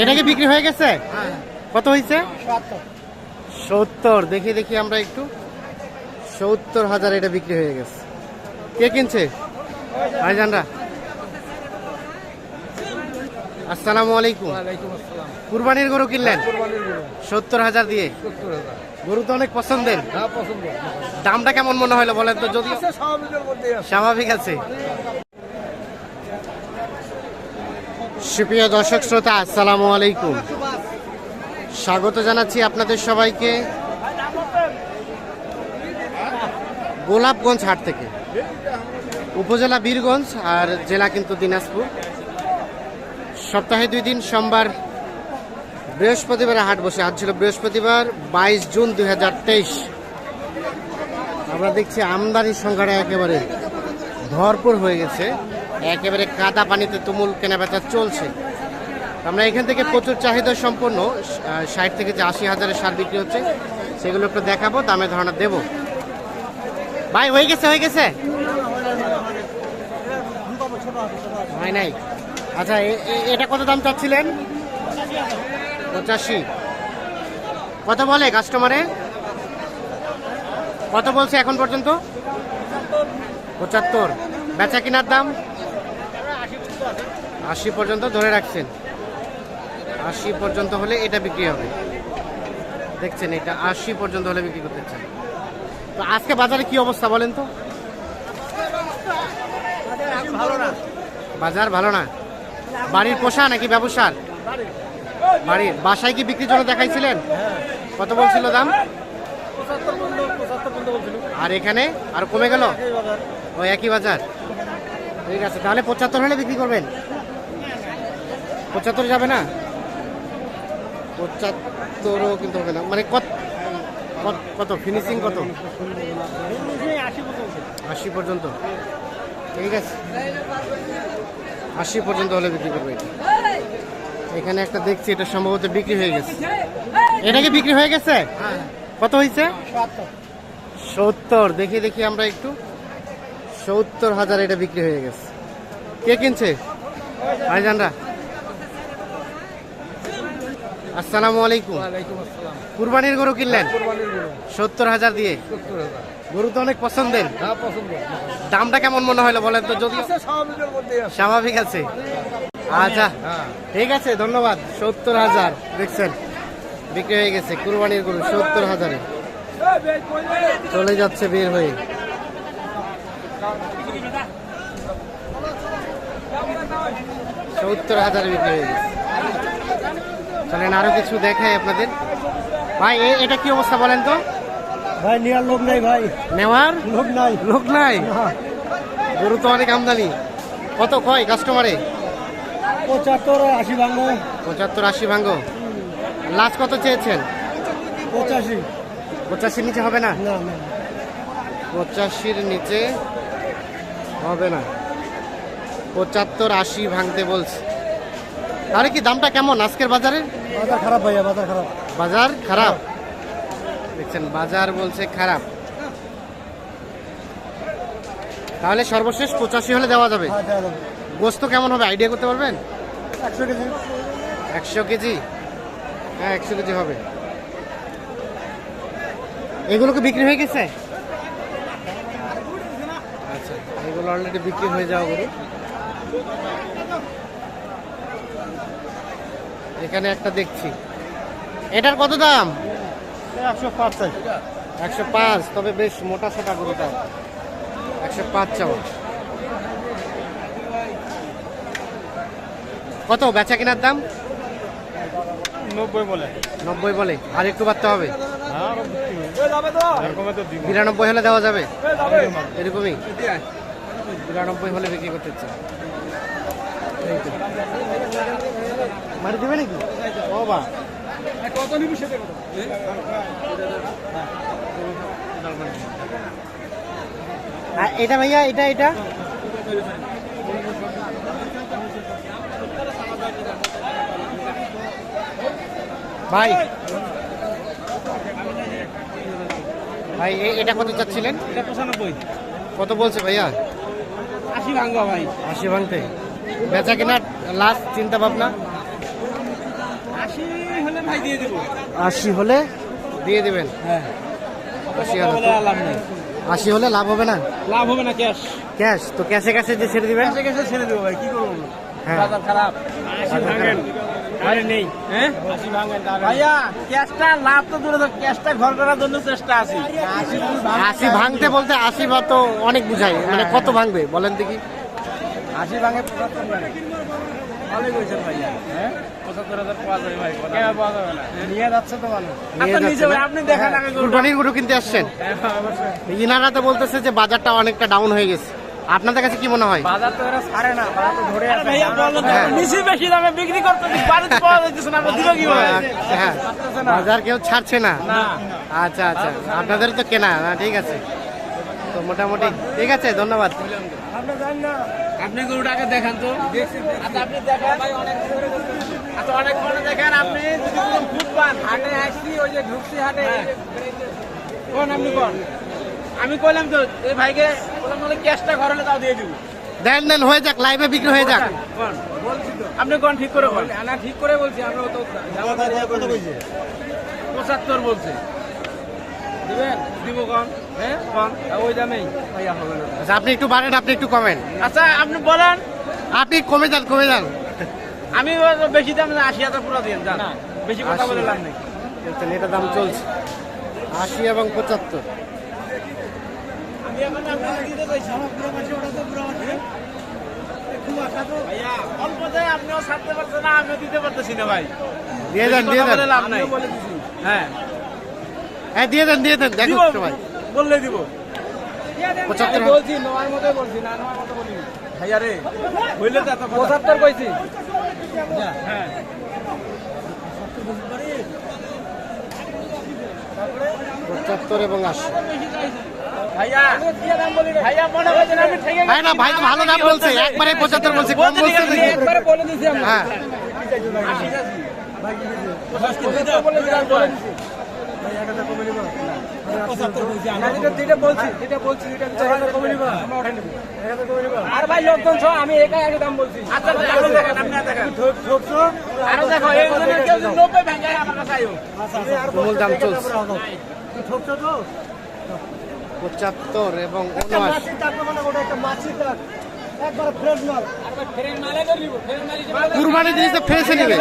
এটা কি বিক্রি হয়ে গেছে? কত হয়েছে? সত্তর। দেখি দেখি আমরা একটু। সত্তর হাজার এটা বিক্রি হয়ে গেছে। কে কিনছে? ভাইজানরা। আসসালামু আলাইকুম। কুরবানির গরু কিনলেন? সত্তর হাজার দিয়ে? গরু তো অনেক পছন্দের। দামটা কেমন মনে হলো বলেন তো? যদি স্বাভাবিক আছে। সুপ্রিয় দর্শক শ্রোতা, আসসালামু আলাইকুম। স্বাগত জানাচ্ছি আপনাদের সবাইকে গোলাপগঞ্জ হাট থেকে। উপজেলা বীরগঞ্জ আর জেলা কিন্তু দিনাজপুর। সপ্তাহে দুই দিন, সোমবার বৃহস্পতিবার হাট বসে। আজ ছিল বৃহস্পতিবার, বাইশ জুন দুই হাজার তেইশ। আমরা দেখছি আমদানির সংখ্যাটা একেবারে ভরপুর হয়ে গেছে। একেবারে কাদা পানিতে তুমুল কেনাবেচা চলছে। আমরা এখান থেকে প্রচুর চাহিদা সম্পন্ন ষাট থেকে যে আশি হাজারের সার বিক্রি হচ্ছে, সেগুলো একটু দেখাবো, দামে ধারণা দেবো। ভাই, হয়ে গেছে হয়ে গেছে? নাই? আচ্ছা এটা কত দাম চাচ্ছিলেন? পঁচাশি। কত বলে কাস্টমারে কত বলছে এখন পর্যন্ত? পঁচাত্তর। বেচা কেনার দাম? আশি পর্যন্ত ধরে রাখছেন। আশি পর্যন্ত হলে এটা বিক্রি হবে। দেখছেন এটা আশি পর্যন্ত হলে বিক্রি করতে চান। তো আজকে বাজারে কি অবস্থা বলেন তো? বাজার ভালো না। বাড়ির পোষা নাকি ব্যবসার? বাড়ির বাসায় কি বিক্রির জন্য দেখাইছিলেন? কত বলছিল দাম? আর এখানে আর কমে গেল? ওই একই বাজার। ঠিক আছে তাহলে পঁচাত্তর হলে বিক্রি করবেন। পঁচাত্তর যাবে না? পঁচাত্তরও কিন্তু হবে না। মানে কত কত- ফিনিশিং কত? আশি পর্যন্ত। ঠিক আছে। আশি পর্যন্ত হলে বিক্রি করবে এটা। এখানে একটা দেখছি এটা সম্ভবত বিক্রি হয়ে গেছে। এটা কি বিক্রি হয়ে গেছে? কত হয়েছে? সত্তর। দেখি দেখি আমরা একটু। সত্তর হাজার এটা বিক্রি হয়ে গেছে। কে কিনছে? ভাইজানরা। আসসালামু আলাইকুম। কুরবানির গরু কিনলেন? সত্তর হাজার দিয়ে? গরু তো অনেক পছন্দের। দামটা কেমন মনে হলো বলেন তো যদি স্বাভাবিক আছে। আচ্ছা ঠিক আছে ধন্যবাদ। সত্তর হাজার দেখছেন? বিক্রি হয়ে গেছে কুরবানির গরু সত্তর হাজারে। চলে যাচ্ছে বের হয়ে। সত্তর হাজারে বিক্রি হয়ে গেছে। চলেন আরও কিছু দেখাই আপনাদের। ভাই এটা কি অবস্থা বলেন তো? ভাই নেওয়ার লোক নাই ভাই। নেওয়ার? লোক নাই। লোক নাই? গরু তো অনেক আমদানি। কত কয় কাস্টমারে পঁচাত্তর আশি ভাঙ্গ পঁচাত্তর আশি ভাঙ্গ লাস্ট কত চেয়েছেন? পঁচাশি। পঁচাশির নিচে হবে না। পঁচাশির নিচে হবে না। পঁচাত্তর আশি ভাঙতে বলছে। তাহলে কি দামটা কেমন আজকের বাজারে? বাজার খারাপ ভাইয়া বাজার খারাপ। বাজার খারাপ? দেখছেন বাজার বলছে খারাপ। তাহলে সর্বশেষ পঁচাশি হলে দেওয়া যাবে। হ্যাঁ দেওয়া যাবে। গোস্ত কেমন হবে আইডিয়া করতে পারবেন? একশো কেজি। একশো কেজি? হ্যাঁ একশো কেজি হবে। এগুলো কি বিক্রি হয়ে গেছে আচ্ছা এগুলো অলরেডি বিক্রি হয়ে যাওয়া গরু। এখানে একটা দেখছি। এটার কত দাম? একশো পাঁচ চাই একশো পাঁচ তবে বেশ মোটা সোটা গরুটা। একশো পাঁচ চাও কত বেচা কেনার দাম? নব্বই বলে। নব্বই বলে। আর একটু বাড়তে হবে? দিব। বিরানব্বই হলে দেওয়া যাবে? এরকমই? বিরানব্বই হলে বিক্রি করতে চাই মারি দেবে নাকি? ও বা। কত নিবি সেটা কত এটা ভাইয়া এটা এটা? ভাই। ভাই এটা কত চাচ্ছিলেন? এটা পঁচানব্বই। কত বলছে ভাইয়া? আশি ভাঙ্গ ভাই। আশি ভাঙতে। বেচা কিনা লাস্ট চিন্তা ভাবনা? ভাই দিয়ে দেবো। আশি হলে দিয়ে দেবেন? হ্যাঁ। আশি হলে লাভ নেই। আশি হলে লাভ হবে না? লাভ হবে না ক্যাশ ক্যাশ তো ক্যাশে ক্যাশে যে ছেড়ে দিবেন? ক্যাশে ক্যাশে ছেড়ে দেবো ভাই কি করব? হ্যাঁ। বাজার খারাপ। বাজার খারাপ। আরে নেই হ্যাঁ? ভাইয়া ক্যাশটা লাভ তো দূরে থাক, ক্যাশটা ঘর করার জন্য চেষ্টা আছে। আশি ভাঙতে বলতে আশি বা তো অনেক বুঝাই। মানে কত ভাঙবে বলেন দেখি। আশি ভাঙে পঁচাত্তর ভাঙে। ভালোই কইছেন ভাইয়া হ্যাঁ? আচ্ছা। কুরবানির গরু কিনতে আসছেন। হ্যাঁ, ইনারা তো বলতেছে যে বাজারটা অনেকটা ডাউন হয়ে গেছে। আপনাদের কাছে কি মনে হয়? বাজার তো এরা ছাড়ে না বাজার তো ধরে আছে। ভাইয়া বললেন হ্যাঁ। নিচে বেশি দামে বিক্রি করতে বাড়িতে পাওয়া যাইতেছে না আমরা দিব কীভাবে? হ্যাঁ পারতেছে বাজার কেউ ছাড়ছে না? না। আচ্ছা আচ্ছা। আপনাদের তো কেনা না ঠিক আছে। তো মোটামুটি ঠিক আছে ধন্যবাদ। আপনি জানেন না। আপনি গরুটাকে দেখান তো। আচ্ছা আপনি দেখেন আচ্ছা অনেক দেখেন আপনি যদি কোনো হাটে আসছি ওই যে ঢুকছি হাটে কোন আপনি কোন? আমি কইলাম তো এই ভাইকে বললাম বলে ক্যাশটা ঘর হলে তাও দিয়ে দিব। দেন দেন হয়ে যাক লাইভে বিক্রি হয়ে যাক। কোন বলছি তো আপনি কোন ঠিক করে বল না ঠিক করে বলছি আমরা তো কত কইছে পঁচাত্তর বলছে। দিবেন? দিব কোন হ্যাঁ কোন ওই দামেই। ভাইয়া হবে না। আচ্ছা আপনি একটু বাড়েন আপনি একটু কমেন। আচ্ছা আপনি বলেন। আপনি কমে যান কমে যান। আমি বেশি দাম না আশি হাজার পুরো দিয়ে যান। বেশি কথা বলে লাভ নেই। এটা দাম চলছে। আশি এবং পঁচাত্তর আমি এখন আপনাকে দিতে চাইছি ভাইয়া, অল্পতে আপনিও ছাড়তে পারছেন না আমিও দিতে পারতেছি না ভাই দিয়ে দেন দিয়ে দেন। বলে লাভ নাই হ্যাঁ। হ্যাঁ দিয়ে দেন দিয়ে দেন। দেখুন সবাই বললে দিব। পঁচাত্তর বলছি নেওয়ার মতো বলছি না নেওয়ার মতো বলি ভাইয়া রে হইলে তো পঁচাত্তর কইছি। হ্যাঁ। পঁচাত্তর এবং আশি। ভাইয়া ভাইয়া মনে করছেন আমি ঠেকে ভাই না ভাই তো ভালো দাম বলছে একবারে পঁচাত্তর বলছে কম বলছে গেছি, নাকি? আর ভাই লোকজন সহ আমি একাই আগে দাম বলছি। আচ্ছা আইও। তুমুল দাম চলছে। পঁচাত্তর এবং কুরবানি জিনিস তো ফ্রেশে নিবে।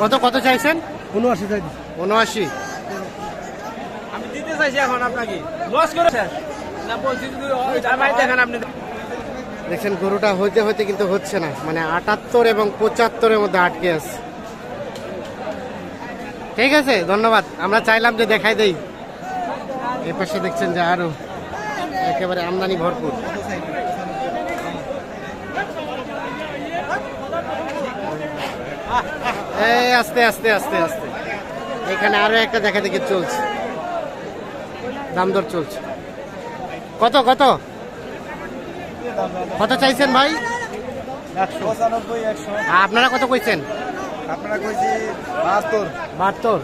কত কত চাইছেন? উনআশি চাই উনআশি। আমি দিতে চাইছি এখন আপনাকে। লস করে শেষ। না বলছি যদি হয়, আর ভাই দেখেন আপনি। দেখছেন গরুটা হইতে হইতে কিন্তু হচ্ছে না। মানে আটাত্তর এবং পঁচাত্তরের মধ্যে আটকে আছে। ঠিক আছে ধন্যবাদ। আমরা চাইলাম যে দেখাই দেই। এ পাশে দেখছেন যে আরও একেবারে আমদানি ভরপুর। এই আস্তে আস্তে আস্তে আস্তে। এখানে আরও একটা দেখা দেখি চলছে। দাম দর চলছে। কত কত? কত চাইছেন ভাই? আপনারা কত কইছেন? আপনারা কইছি বাহাত্তর। বাহাত্তর?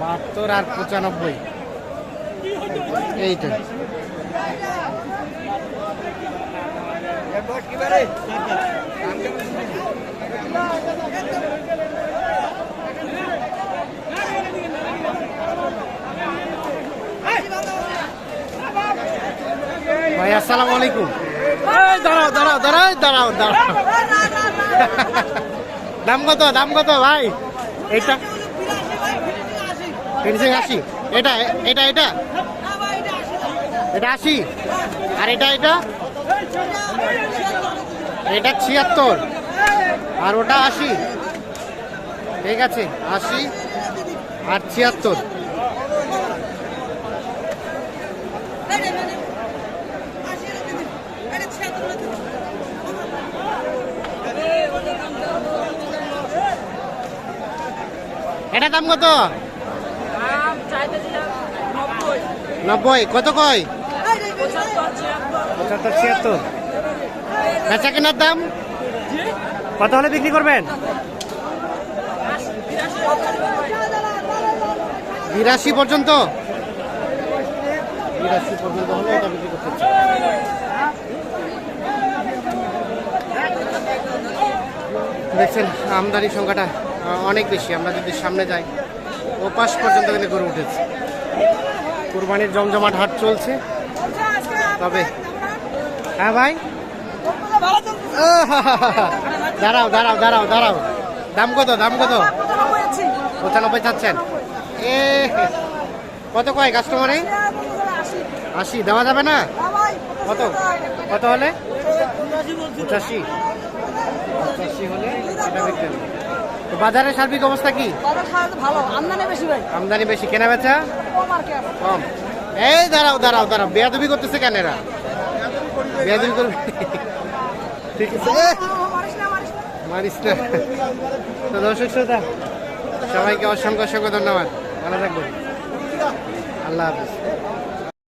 বাহাত্তর আর পঁচানব্বই। এইটা। ভাই, আসসালামু আলাইকুম। দাঁড়াও দাঁড়াও দাঁড়াও দাঁড়াও দাঁড়াও। দাম কত দাম কত, ভাই? এইটা? ফিনিশিং আশি। এটা এটা এটা? এটা আশি? আর এটা এটা? এটা ছিয়াত্তর। আর ওটা আশি। ঠিক আছে আশি আর ছিয়াত্তর। এটা দাম কত? নব্বই। কত কয়? পঁচাত্তর ছিয়াত্তর। বেচা কেনার দাম? কত হলে বিক্রি করবেন? বিরাশি পর্যন্ত। বিরাশি পর্যন্ত হলে এটা বিক্রি করতে দেখছেন আমদানি সংখ্যাটা অনেক বেশি আমরা যদি সামনে যাই ও পাশ পর্যন্ত কিন্তু গরু উঠেছে। কুরবানির জমজমাট হাট চলছে। তবে হ্যাঁ ভাই? দাঁড়াও দাঁড়াও দাঁড়াও দাঁড়াও। দাম কত দাম কত? পঁচানব্বই চাচ্ছেন। এ, কত কয় কাস্টমারে? আশি, দেওয়া যাবে না? কত? কত হলে? পঁচাশি। পঁচাশি হলে তো বাজারের সার্বিক অবস্থা কি? আমদানি বেশি কেনা বেচা কম। এই দাঁড়াও দাঁড়াও দাঁড়াও। বেয়াদবি করতেছে কেন এরা? বেয়াদবি করবে। ঠিক আছে। মারিস। তো দর্শক শ্রোতা সবাইকে অসংখ্য অসংখ্য ধন্যবাদ। ভালো থাকবেন। আল্লাহ হাফিজ।